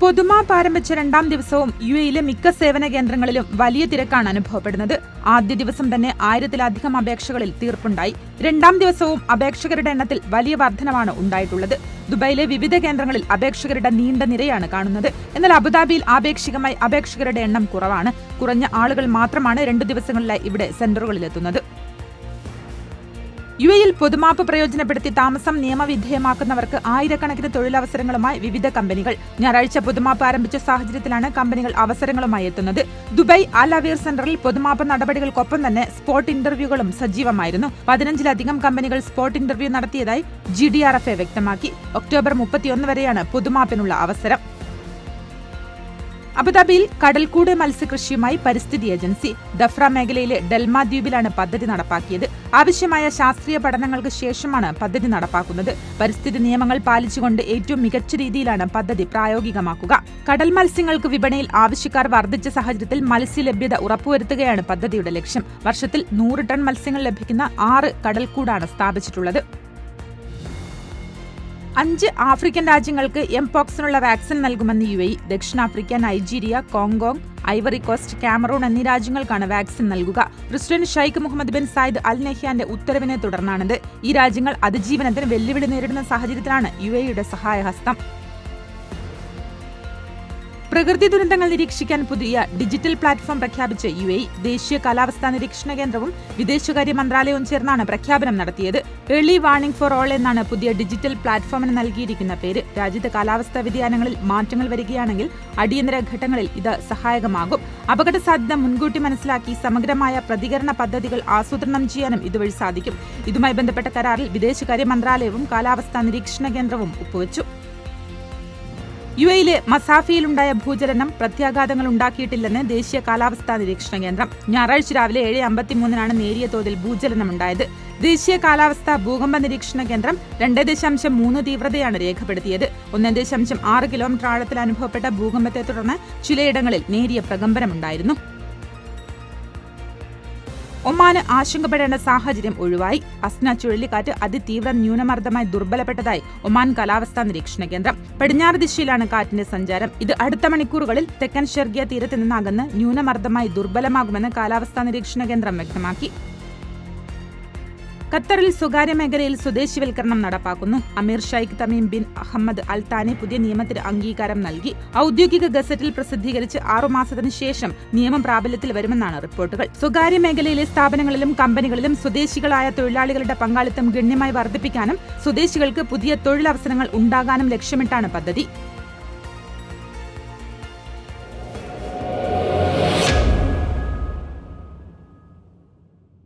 പൊതുമാപ്പ് ആരംഭിച്ച രണ്ടാം ദിവസവും യു എയിലെ മിക്ക സേവന കേന്ദ്രങ്ങളിലും വലിയ തിരക്കാണ് അനുഭവപ്പെടുന്നത്. ആദ്യ ദിവസം തന്നെ ആയിരത്തിലധികം അപേക്ഷകളിൽ തീർപ്പുണ്ടായി. രണ്ടാം ദിവസവും അപേക്ഷകരുടെ എണ്ണത്തിൽ വലിയ വർധനമാണ് ഉണ്ടായിട്ടുള്ളത്. ദുബായിലെ വിവിധ കേന്ദ്രങ്ങളിൽ അപേക്ഷകരുടെ നീണ്ട നിരയാണ് കാണുന്നത്. എന്നാൽ അബുദാബിയിൽ ആപേക്ഷികമായി അപേക്ഷകരുടെ എണ്ണം കുറവാണ്. കുറഞ്ഞ ആളുകൾ മാത്രമാണ് രണ്ടു ദിവസങ്ങളിലായി ഇവിടെ സെന്ററുകളിലെത്തുന്നത്. യു എയിൽ പൊതുമാപ്പ് പ്രയോജനപ്പെടുത്തി താമസം നിയമവിധേയമാക്കുന്നവർക്ക് ആയിരക്കണക്കിന് തൊഴിലവസരങ്ങളുമായി വിവിധ കമ്പനികൾ. ഞായറാഴ്ച പൊതുമാപ്പ് ആരംഭിച്ച സാഹചര്യത്തിലാണ് കമ്പനികൾ അവസരങ്ങളുമായി എത്തുന്നത്. ദുബായ് അൽ അവീർ സെന്ററിൽ പൊതുമാപ്പ് നടപടികൾക്കൊപ്പം തന്നെ സ്പോട്ട് ഇന്റർവ്യൂകളും സജീവമായിരുന്നു. പതിനഞ്ചിലധികം കമ്പനികൾ സ്പോട്ട് ഇന്റർവ്യൂ നടത്തിയതായി G D R F A വ്യക്തമാക്കി. ഒക്ടോബർ മുപ്പത്തിയൊന്ന് വരെയാണ് പൊതുമാപ്പിനുള്ള അവസരം. അബുദാബിയിൽ കടൽക്കൂട് മത്സ്യകൃഷിയുമായി പരിസ്ഥിതി ഏജൻസി. ദഫ്ര മേഖലയിലെ ഡെൽമ ദ്വീപിലാണ് പദ്ധതി നടപ്പാക്കിയത്. ആവശ്യമായ ശാസ്ത്രീയ പഠനങ്ങൾക്ക് ശേഷമാണ് പദ്ധതി നടപ്പാക്കുന്നത്. പരിസ്ഥിതി നിയമങ്ങൾ പാലിച്ചുകൊണ്ട് ഏറ്റവും മികച്ച രീതിയിലാണ് പദ്ധതി പ്രായോഗികമാക്കുക. കടൽ മത്സ്യങ്ങൾക്ക് വിപണിയിൽ ആവശ്യക്കാർ വർദ്ധിച്ച സാഹചര്യത്തിൽ മത്സ്യലഭ്യത ഉറപ്പുവരുത്തുകയാണ് പദ്ധതിയുടെ ലക്ഷ്യം. വർഷത്തിൽ നൂറ് ടൺ മത്സ്യങ്ങൾ ലഭിക്കുന്ന ആറ് കടൽക്കൂടാണ് സ്ഥാപിച്ചിട്ടുള്ളത്. അഞ്ച് ആഫ്രിക്കൻ രാജ്യങ്ങൾക്ക് എംപോക്സിനുള്ള വാക്സിൻ നൽകുമെന്ന് യു എ ദക്ഷിണാഫ്രിക്ക Nigeria Congo Ivory Coast Cameroon എന്നീ രാജ്യങ്ങൾക്കാണ് വാക്സിൻ നൽകുക. President Sheikh Mohammed bin Zayed Al നെഹ്യാന്റെ ഉത്തരവിനെ തുടർന്നാണിത്. ഈ രാജ്യങ്ങൾ അതിജീവനത്തിന് വെല്ലുവിളി നേരിടുന്ന സാഹചര്യത്തിലാണ് യു എയുടെ സഹായഹസ്തം. പ്രകൃതി ദുരന്തങ്ങൾ നിരീക്ഷിക്കാൻ പുതിയ ഡിജിറ്റൽ പ്ലാറ്റ്ഫോം പ്രഖ്യാപിച്ച യു എ ദേശീയ കാലാവസ്ഥാ നിരീക്ഷണ കേന്ദ്രവും വിദേശകാര്യ മന്ത്രാലയവും ചേർന്നാണ് പ്രഖ്യാപനം നടത്തിയത്. ഏർലി വാർണിംഗ് ഫോർ ഓൾ എന്നാണ് പുതിയ ഡിജിറ്റൽ പ്ലാറ്റ്ഫോമിന് നൽകിയിരിക്കുന്ന പേര്. രാജ്യത്തെ കാലാവസ്ഥാ വ്യതിയാനങ്ങളിൽ മാറ്റങ്ങൾ വരികയാണെങ്കിൽ അടിയന്തര ഘട്ടങ്ങളിൽ ഇത് സഹായകമാകും. അപകട സാധ്യത മുൻകൂട്ടി മനസ്സിലാക്കി സമഗ്രമായ പ്രതികരണ പദ്ധതികൾ ആസൂത്രണം ചെയ്യാനും ഇതുവഴി സാധിക്കും. ഇതുമായി ബന്ധപ്പെട്ട കരാറിൽ വിദേശകാര്യ മന്ത്രാലയവും കാലാവസ്ഥാ നിരീക്ഷണ കേന്ദ്രവും ഒപ്പുവച്ചു. യു എയിലെ മസാഫിയിലുണ്ടായ ഭൂചലനം പ്രത്യാഘാതങ്ങൾ ഉണ്ടാക്കിയിട്ടില്ലെന്ന് ദേശീയ കാലാവസ്ഥാ നിരീക്ഷണ കേന്ദ്രം ഞായറാഴ്ച രാവിലെ ഏഴ് അമ്പത്തിമൂന്നിനാണ് നേരിയ തോതിൽ ഭൂചലനം ഭൂചലനമുണ്ടായത്. ദേശീയ കാലാവസ്ഥാ ഭൂകമ്പ നിരീക്ഷണ കേന്ദ്രം രണ്ട് ദശാംശം മൂന്ന് തീവ്രതയാണ് രേഖപ്പെടുത്തിയത്. ഒന്ന് ദശാംശം ആറ് കിലോമീറ്റർ ആഴത്തിൽ അനുഭവപ്പെട്ട ഭൂകമ്പത്തെ തുടർന്ന് ചിലയിടങ്ങളിൽ നേരിയ പ്രകമ്പനമുണ്ടായിരുന്നു. ഒമാന് ആശങ്കപ്പെടേണ്ട സാഹചര്യം ഒഴിവായി. അസ്ന ചുഴലിക്കാറ്റ് അതിതീവ്ര ന്യൂനമർദ്ദമായി ദുർബലപ്പെട്ടതായി ഒമാൻ കാലാവസ്ഥാ നിരീക്ഷണ കേന്ദ്രം. പടിഞ്ഞാറ് ദിശയിലാണ് കാറ്റിന്റെ സഞ്ചാരം. ഇത് അടുത്ത മണിക്കൂറുകളിൽ തെക്കൻ ഷെർഗിയ തീരത്ത് നിന്നകന്ന് ന്യൂനമർദ്ദമായി ദുർബലമാകുമെന്ന് കാലാവസ്ഥാ നിരീക്ഷണ കേന്ദ്രം വ്യക്തമാക്കി. ഖത്തറിൽ സ്വകാര്യ മേഖലയിൽ സ്വദേശിവൽക്കരണം നടപ്പാക്കുന്നു. Amir Sheikh Tamim bin Ahmed Al Thani പുതിയ നിയമത്തിന് അംഗീകാരം നൽകി. ഔദ്യോഗിക ഗസറ്റിൽ പ്രസിദ്ധീകരിച്ച് ആറുമാസത്തിന് ശേഷം നിയമം പ്രാബല്യത്തിൽ വരുമെന്നാണ് റിപ്പോർട്ടുകൾ. സ്വകാര്യ മേഖലയിലെ സ്ഥാപനങ്ങളിലും കമ്പനികളിലും സ്വദേശികളായ തൊഴിലാളികളുടെ പങ്കാളിത്തം ഗണ്യമായി വർദ്ധിപ്പിക്കാനും സ്വദേശികൾക്ക് പുതിയ തൊഴിലവസരങ്ങൾ ഉണ്ടാകാനും ലക്ഷ്യമിട്ടാണ് പദ്ധതി.